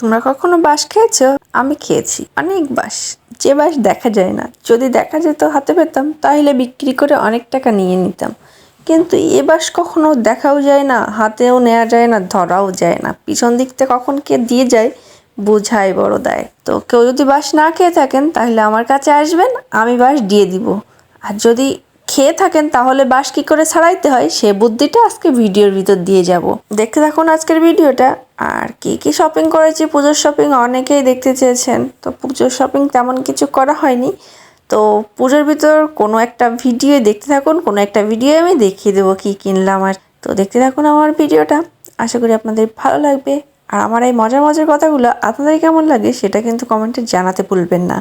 তোমরা কখনো বাঁশ খেয়েছো? আমি খেয়েছি। অনেক বাঁশ। যে বাঁশ দেখা যায় না। যদি দেখা যেত হাতে পেতাম, তাহলে বিক্রি করে অনেক টাকা নিয়ে নিতাম। কিন্তু এ বাস কখনো দেখাও যায় না, হাতেও নেওয়া যায় না, ধরাও যায় না। পিছন দিক থেকে কখন কে দিয়ে যায় বোঝায় বড় দায়। তো কেউ যদি বাস না খেয়ে থাকেন, তাহলে আমার কাছে আসবেন, আমি বাঁশ দিয়ে দিব। আর যদি খেয়ে থাকেন, তাহলে বাঁশ কী করে ছাড়াইতে হয়? সে বুদ্ধিটা আজকে ভিডিওর ভিতর দিয়ে যাব। দেখতে থাকুন আজকের ভিডিওটা। আর কি কি শপিং করেছি? পুজোর শপিং অনেকেই দেখতে চেয়েছেন। তো পুজোর শপিং তেমন কিছু করা হয়নি। তো পুজোর ভিতর কোনো একটা ভিডিও দেখতে থাকুন, কোনো একটা ভিডিও আমি দেখিয়ে দেবো কি কিনলাম আর। তো দেখতে থাকুন আমার ভিডিওটা। আশা করি আপনাদের ভালো লাগবে। আর আমার এই মজার মজার কথাগুলো আপনাদের কেমন লাগে সেটা কিন্তু কমেন্টে জানাতে ভুলবেন না।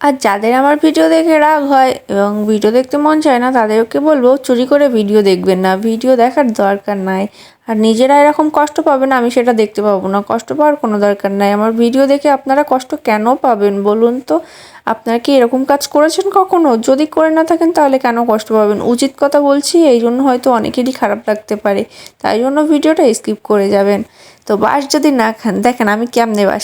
আর যাদের আমার ভিডিও দেখে রাগ হয় এবং ভিডিও দেখতে মন চায় না, তাদেরকে বলব চুরি করে ভিডিও দেখবেন না। ভিডিও দেখার দরকার নাই। আর নিজেরা এরকম কষ্ট পাবেন আমি সেটা দেখতে পাবো না। কষ্ট পাওয়ার কোনো দরকার নাই। আমার ভিডিও দেখে আপনারা কষ্ট কেন পাবেন বলুন তো? আপনারা কি এরকম কাজ করেছেন কখনো? যদি করে না থাকেন তাহলে কেন কষ্ট পাবেন? উচিত কথা বলছি, এই জন্য হয়তো অনেকেরই খারাপ লাগতে পারে। তাই জন্য ভিডিওটা স্কিপ করে যাবেন। তো বাস যদি না খান, দেখেন আমি কেমনে বাস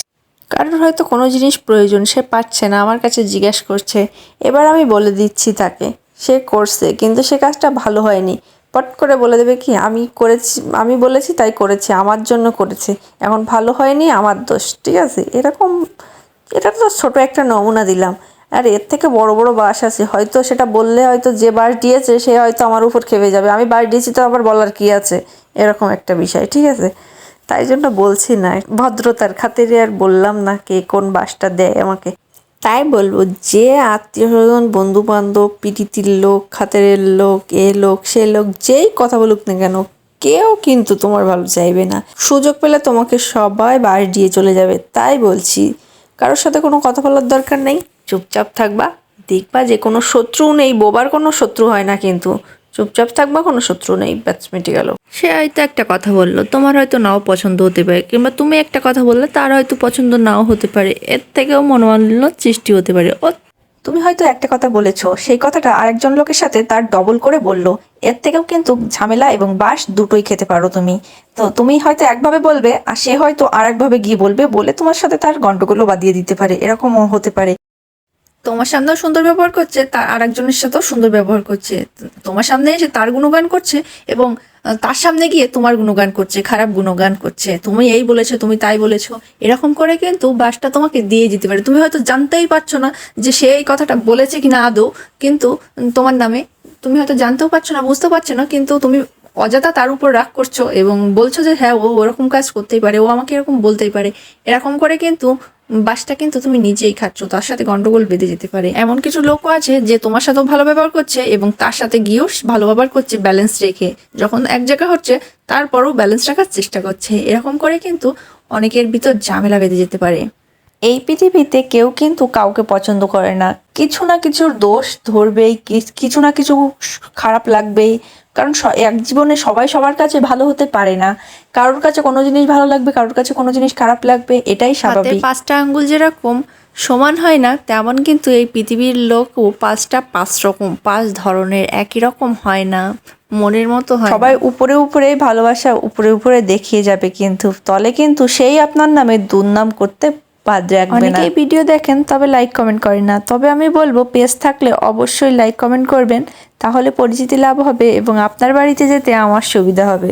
কারোর হয়তো কোনো জিনিস প্রয়োজন, সে পাচ্ছে না, আমার কাছে জিজ্ঞেস করছে। এবার আমি বলে দিচ্ছি তাকে, সে করছে, কিন্তু সে কাজটা ভালো হয়নি। পট করে বলে দেবে কি, আমি করেছি, আমি বলেছি, তাই করেছি, আমার জন্য করেছে। এখন ভালো হয়নি, আমার দোষ, ঠিক আছে? এরকম, এটা তো ছোটো একটা নমুনা দিলাম। আর এর থেকে বড় বড় বাস আছে, হয়তো সেটা বললে হয়তো যে বাস দিয়েছে, সে হয়তো আমার উপর খেপে যাবে। আমি বাস দিয়েছি তো আবার বলার কি আছে? এরকম একটা বিষয়, ঠিক আছে? তাই জন্য বলছি না। ভদ্রতার খাতিরে আর বললাম না কে কোন বাসটা দেয় আমাকে। তাই বলব, যে আত্মীয় স্বজন বন্ধু বান্ধব পিটিতির লোক, খাতেরের লোক, এ লোক, সে লোক, যেই কথা বলুক না কেন, কেউ কিন্তু তোমার ভালো চাইবে না। সুযোগ পেলে তোমাকে সবাই বাস দিয়ে চলে যাবে, তাই বলছি। কারোর সাথে কোনো কথা বলার দরকার নেই। চুপচাপ থাকবা, দেখবা যে কোনো শত্রু নেই, বোবার কোনো শত্রু হয় না কিন্তু। চুপচাপ থাকবা কোনো শত্রু নেই। ব্যাস মিটে গেল। সে হয়তো একটা কথা বলল তোমার হয়তো নাও পছন্দ হতে পারে। কিংবা তুমি একটা কথা বললে তার হয়তো পছন্দ নাও হতে পারে। এর থেকেও মনোমালিন্য সৃষ্টি হতে পারে। ও তুমি হয়তো একটা কথা বলেছ সেই কথাটা আরেকজন লোকের সাথে তার ডবল করে বলল। এর থেকেও কিন্তু ঝামেলা এবং বাস দুটোই খেতে পারো তুমি। তো তুমি হয়তো একভাবে বলবে আর সে হয়তো আরেকভাবে গিয়ে বলবে বলে তোমার সাথে তার গন্ডগোলও বাদিয়ে দিতে পারে। এরকমও হতে পারে। তোমার সামনেও সুন্দর ব্যবহার করছে, তার আরেকজনের সাথেও সুন্দর ব্যবহার করছে। তোমার সামনে এসে তার গুণগান করছে এবং তার সামনে গিয়ে তোমার গুণগান করছে, খারাপ গুণগান করছে। তুমি এই বলেছ, তুমি তাই বলেছ। এরকম করে কিন্তু বাসটা তোমাকে দিয়ে যেতে পারে। তুমি হয়তো জানতেই পারছ না যে সে এই কথাটা বলেছে কিনা আদৌ, কিন্তু তোমার নামে তুমি হয়তো জানতেও পারছ না বুঝতে পারছ না, কিন্তু তুমি অযথা তার উপর রাগ করছ এবং বলছো যে হ্যাঁ ও ওরকম কাজ করতেই পারে, ও আমাকে এরকম বলতেই পারে। এরকম করে কিন্তু বাসটা কিন্তু তুমি নিজেই খাচ্ছ, তার সাথে গন্ডগোল বেঁধে যেতে পারে। এমন কিছু লোকও আছে যে, তোমার সাথেও ভালো ব্যবহার করছে এবং তার সাথে গিয়েও ভালো ব্যবহার করছে ব্যালেন্স রেখে। যখন এক জায়গা হচ্ছে, তারপরও ব্যালেন্স রাখার চেষ্টা করছে। এরকম করে কিন্তু অনেকের ভিতর ঝামেলা বেঁধে যেতে পারে। এই পৃথিবীতে কেউ কিন্তু কাউকে পছন্দ করে না। কিছু না কিছুর দোষ ধরবেই কিছু না কিছু খারাপ লাগবেই। কারণ এক জীবনে সবাই সবার কাছে ভালো হতে পারে না। কারোর কাছে কোনো জিনিস ভালো লাগবে কারোর কাছে কোনো জিনিস খারাপ লাগবে এটাই স্বাভাবিক। পাঁচটা আঙ্গুল যেরকম সমান হয় না তেমন কিন্তু এই পৃথিবীর লোকও পাঁচটা পাঁচ রকম পাঁচ ধরনের একই রকম হয় না মনের মতো হয় সবাই উপরে উপরে ভালোবাসা উপরে উপরে দেখিয়ে যাবে কিন্তু তলে কিন্তু সেই আপনার নামে দুর্নাম করতে বাদ রাখবে না। অনেকেই ভিডিও দেখেন, তবে লাইক কমেন্ট করেন না। তবে আমি বলব পেজ থাকলে অবশ্যই লাইক কমেন্ট করবেন, তাহলে পরিচিতি লাভ হবে এবং আপনার বাড়িতে যেতে আমার সুবিধা হবে।